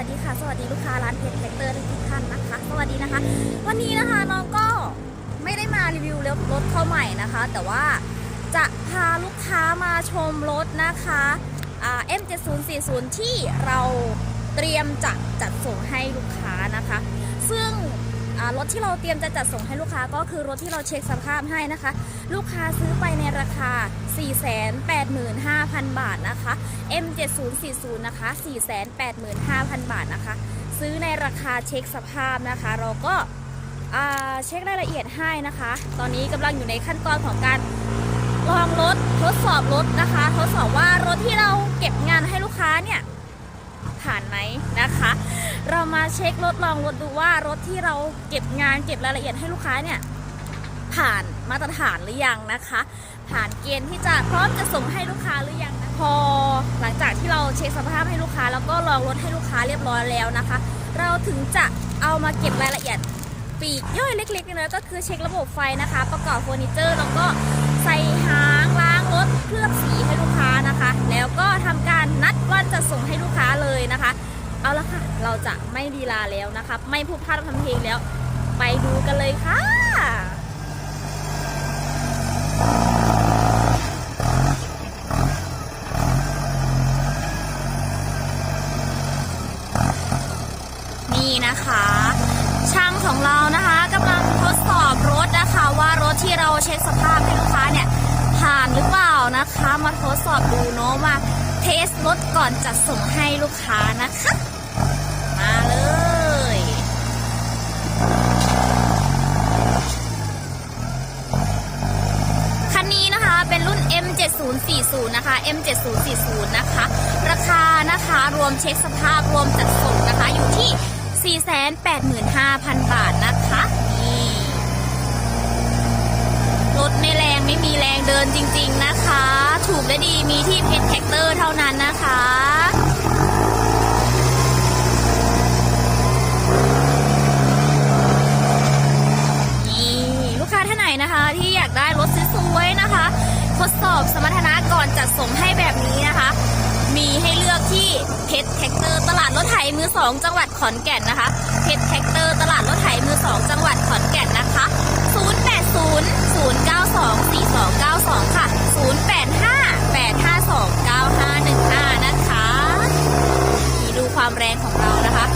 ัสดีค่ะ สวัสดีลูกค้าร้านเพชรแท็กเตอร์ทุกท่านนะคะ สวัสดีนะคะ วันนี้นะคะน้องก็ไม่ได้มารีวิวรถรถเข้าใหม่นะคะ แต่ว่าจะพาลูกค้ามาชมรถนะคะอ่า M7040 ที่เราเตรียมจะจัดส่งให้ลูกค้านะคะ ซึ่ง รถที่เราเตรียมจะจัดส่งให้ลูกค้าก็คือรถที่เราเช็คสภาพให้นะคะ ลูกค้าซื้อไปในราคา 485,000 บาทนะคะ M7040 นะคะ 485,000 บาทนะคะ ซื้อในราคาเช็คสภาพนะคะ เราก็เช็ครายละเอียดให้นะคะ ตอนนี้กำลังอยู่ในขั้นตอนของการลองรถทดสอบรถนะคะ ทดสอบว่ารถที่เราเก็บงานให้ลูกค้าเนี่ย ผ่านไหมนะคะ เรามาเช็ครถลองรถดูว่ารถที่เราเก็บงานเก็บรายละเอียดให้ลูกค้าเนี่ยผ่านมาตรฐานหรือยังนะคะ ผ่านเกณฑ์ที่จะพร้อมจะส่งให้ลูกค้าหรือยังนะพอหลังจากที่เราเช็คสภาพให้ลูกค้า แล้วก็ลองรถให้ลูกค้าเรียบร้อยแล้วนะคะ เราถึงจะเอามาเก็บรายละเอียดปีกย่อยเล็กๆน้อยๆก็คือเช็คระบบไฟนะคะ ประกอบเฟอร์นิเจอร์แล้วก็ใส่หางล้างรถเคลือบสีให้ลูกค้านะคะ แล้วก็ทำการนัดวัน เอาละค่ะ เราจะไม่ดีลาแล้วนะคะไม่พูดพลาดทำเพลงแล้ว ไปดูกันเลยค่ะนี่นะคะ ช่างของเรานะคะกำลังทดสอบรถนะคะ ว่ารถที่เราเช็คสภาพให้ลูกค้าเนี่ยผ่านหรือเปล่านะคะ มาทดสอบดูเนาะมาเทสรถก่อนจะส่งให้ลูกค้านะคะ มาเลย คันนี้นะคะเป็นรุ่น 7040 นะคะ M7040 นะคะ ราคานะคะรวมเช็คสภาพรวมจัดส่งนะคะอยู่ที่ 485,000 บาทนะคะนี่รถไม่แรงไม่มีแรงเดินจริง ๆนะคะ ถูกและดีมีที่เพชรแท็กเตอร์เท่านั้นนะคะ นี่ลูกค้าท่านไหนนะคะ ที่อยากได้รถสวยๆนะคะ ทดสอบสมรรถนะก่อน จัดส่งให้แบบนี้นะคะ มีให้เลือกที่เพชรแท็กเตอร์ตลาดรถไถมือสองจังหวัดขอนแก่นนะคะเพชรแท็กเตอร์ตลาดรถไถมือสองจังหวัดขอนแก่นนะคะ 080 092 4292 ค่ะ 085 852 9515 นะคะนี่ดูความแรงของเรานะคะ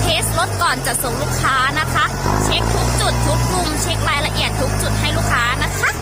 เทสรถก่อนจะส่งลูกค้านะคะ เช็คทุกจุดทุกมุมเช็ครายละเอียดทุกจุดให้ลูกค้านะคะ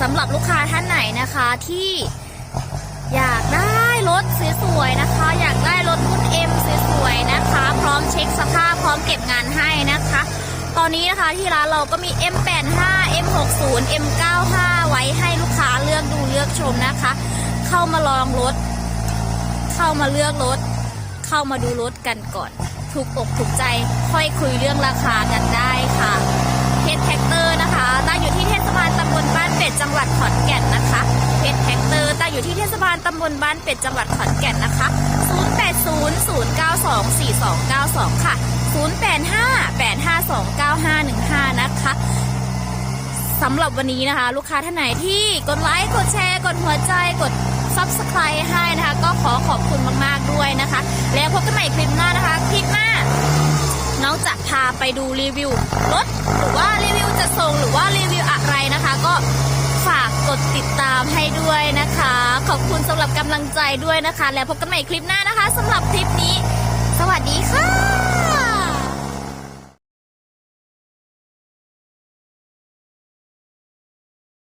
สำหรับลูกค้าท่านไหนนะคะที่อยากได้รถสวยๆนะคะ อยากได้รถรุ่น M สวยๆนะคะ พร้อมเช็คสภาพพร้อมเก็บงานให้นะคะ ตอนนี้นะคะที่ร้านเราก็มี M85 M60 M95 ไว้ให้ลูกค้าเลือกดูเลือกชมนะคะ เข้ามาลองรถ เข้ามาเลือกรถ เข้ามาดูรถกันก่อน ถูกอกถูกใจค่อยคุยเรื่องราคากันได้ค่ะเพชรแท็กเตอร์ อยู่ที่เทศบาลตำบลบ้านเป็ดจังหวัดขอนแก่นนะคะเพชรแท็กเตอร์ตั้งอยู่ที่เทศบาลตำบลบ้านเป็ดจังหวัดขอนแก่นนะคะ 0800924292 ค่ะ 0858529515 นะคะสำหรับวันนี้นะคะ ลูกค้าท่านไหนที่กดไลค์ กดแชร์ กดหัวใจ กด Subscribe ให้นะคะ ก็ขอขอบคุณมาก ๆ ด้วยนะคะ แล้วพบกันใหม่คลิปหน้านะคะ คลิปหน้าน้องจะพา ไปดูรีวิวรถหรือว่ารีวิวจะส่งหรือว่ารีวิวอะไรนะคะ ก็ฝากกดติดตามให้ด้วยนะคะ ขอบคุณสำหรับกำลังใจด้วยนะคะ แล้วพบกันใหม่คลิปหน้านะคะสำหรับคลิปนี้ สวัสดีค่ะ